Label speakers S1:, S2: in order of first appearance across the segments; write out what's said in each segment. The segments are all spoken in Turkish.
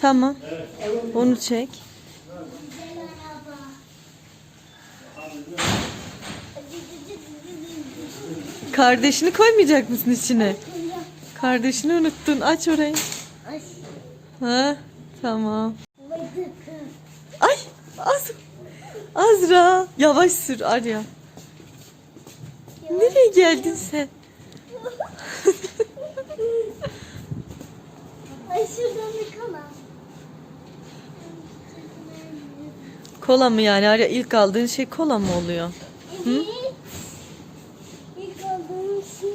S1: Tamam. Onu çek. Kardeşini koymayacak mısın içine? Kardeşini unuttun. Aç orayı.
S2: Ay.
S1: Ha, tamam. Ay, Az Azra, yavaş sür Arya. Nereye geldin sen?
S2: Ay şuradan bir kalan.
S1: Kola mı yani Arya? ilk aldığın şey kola mı oluyor?
S2: Evet. İlk aldığım şey.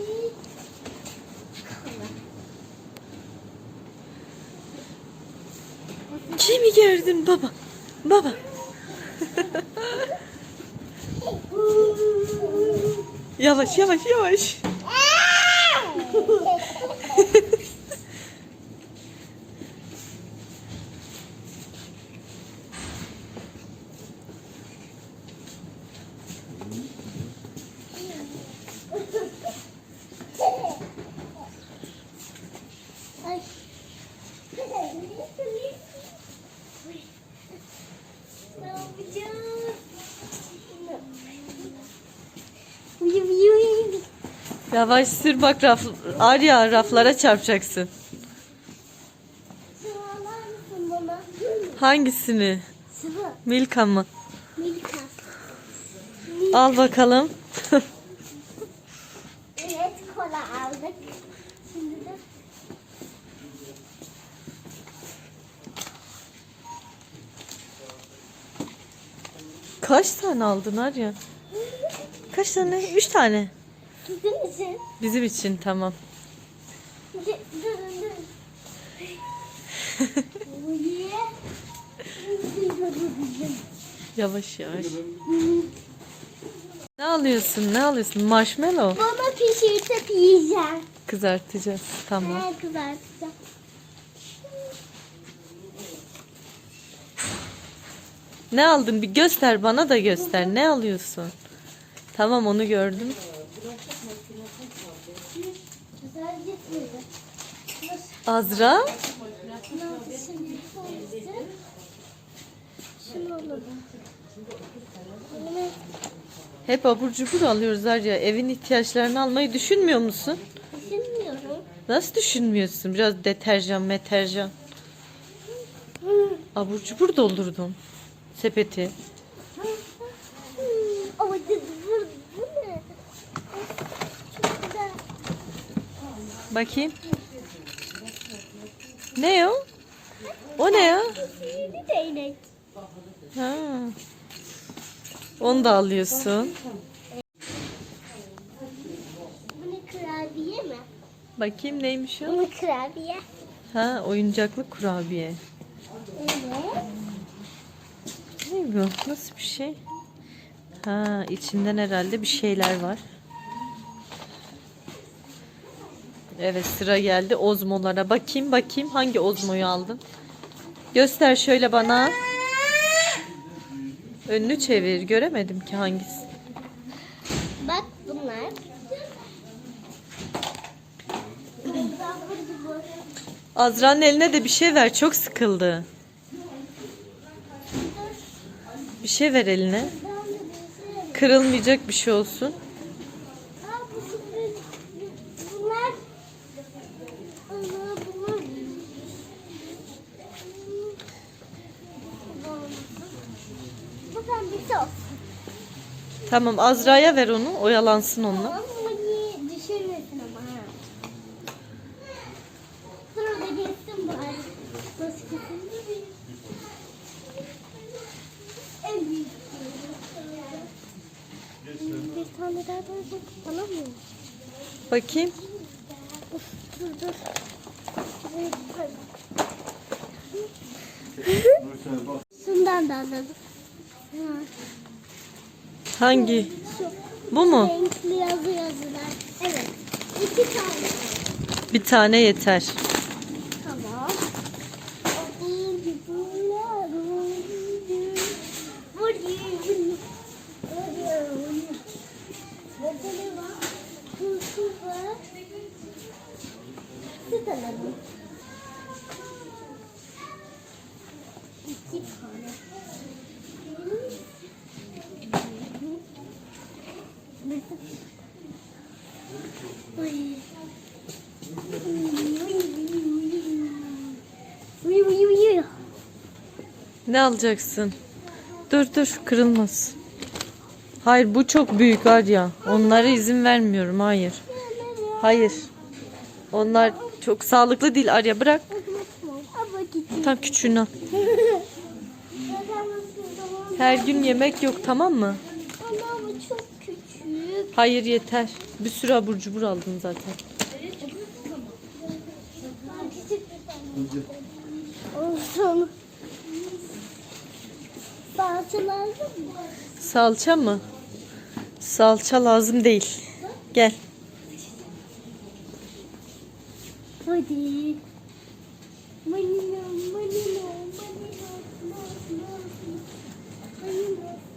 S1: Kimi gördün baba? Baba. Yavaş yavaş yavaş. Yavaş sür bak raf Arya raflara çarpacaksın. Hangisini?
S2: Sıvı.
S1: Milka mı?
S2: Milka.
S1: Al bakalım.
S2: Evet kola aldık. Şimdi de
S1: Kaç tane aldın Arya? Kaç tane? Üç tane.
S2: Sizin için.
S1: Bizim için tamam.
S2: Durun durun. Uyu.
S1: Yavaş yavaş. Ne alıyorsun? Ne alıyorsun? Marshmallow.
S2: Baba pişirtip yiyeceğim.
S1: Kızartacağız. Tamam.
S2: Ben kızartacağım.
S1: Ne aldın? Bir göster bana da göster. Ne alıyorsun? Tamam onu gördüm. Azra? Hep abur cubur alıyoruz Arya. Evin ihtiyaçlarını almayı düşünmüyor musun?
S2: düşünmüyorum.
S1: Nasıl düşünmüyorsun? Biraz deterjan, meterjan. Abur cubur doldurdum. Sepeti.
S2: Ama bu, ne?
S1: Bakayım. Ne o? O ne ya?
S2: Sihirli değnek.
S1: Ha. Onu da alıyorsun.
S2: Bu ne kurabiye mi?
S1: Bakayım neymiş o?
S2: Bu ne kurabiye?
S1: Ha, oyuncaklı kurabiye.
S2: Evet.
S1: Ne bu? Nasıl bir şey? Ha, içinden herhalde bir şeyler var. Evet sıra geldi ozmolara. Bakayım bakayım hangi ozmoyu aldın? Göster şöyle bana. Önünü çevir. Göremedim ki hangisi.
S2: Bak bunlar.
S1: Azra'nın eline de bir şey ver. Çok sıkıldı. Bir şey ver eline. Kırılmayacak bir şey olsun.
S2: Aa, bu sürpriz. Bunlar. Bunlar. Bunlar. Bu pembesi olsun.
S1: Tamam Azra'ya ver onu. Oyalansın onunla.
S2: Tamam düşürmesin ama ha. Sonra geçsin bari. Başkasında bir. En büyük. Bir tane daha böyle alamıyor musun?
S1: Bakayım.
S2: Uf, dur dur. Şundan da alalım. Ha,
S1: Hangi?
S2: şu
S1: Bu mu?
S2: renkli yazı yazılar. Evet. İki tane.
S1: Bir tane yeter.
S2: Tamam. Alalım.
S1: Ne alacaksın? Dur dur kırılmasın. Hayır bu çok büyük Arya. Onlara izin vermiyorum. Hayır. Hayır. Onlar çok sağlıklı değil Arya bırak. Tam küçüğünü al. Her gün yemek yok tamam mı? Hayır yeter. Bir sürü abur cubur aldın zaten.
S2: Olsun. Salça lazım mı?
S1: Salça mı? Salça lazım değil. Gel.
S2: Hadi. Manino, manino, manino, manino, manino.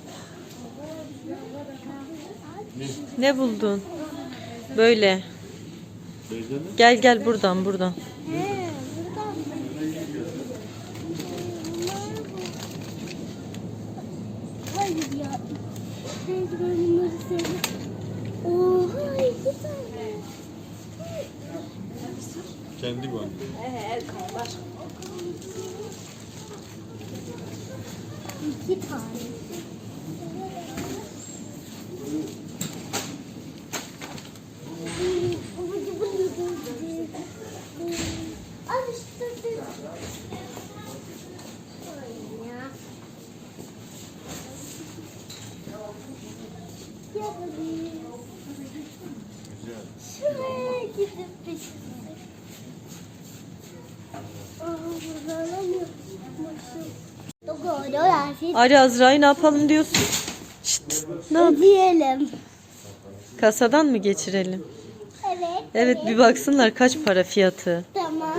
S1: Ne buldun? Böyle. Gel gel buradan buradan.
S2: He, buradan mı? Hayır ya. Hayır ben bunları sevdim. Oha iki tane.
S3: Kendi bu.
S2: İki tane. Al işte. Ya. Şuraya gidip bir
S1: Arya Azra'yı ne yapalım diyorsun? Şşt, ne yap? Kasadan mı geçirelim?
S2: Evet.
S1: Evet bir baksınlar kaç para fiyatı.
S2: Tamam.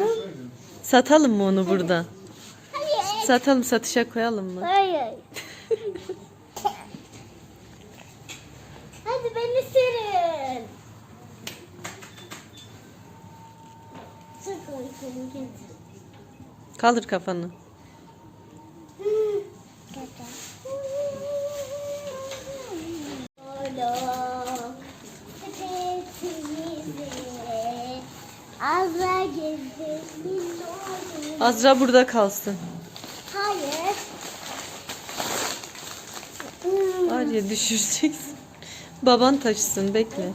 S1: Satalım mı onu burada?
S2: Hayır.
S1: Satalım satışa koyalım mı?
S2: Hayır. Hadi beni sürün. Çok uykum geldi.
S1: Kaldır kafanı.
S2: Azra
S1: burada kalsın.
S2: Hayır.
S1: Arya düşüreceksin. Baban taşısın bekle.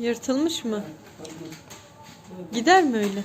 S1: Yırtılmış. Mı? Gider mi öyle?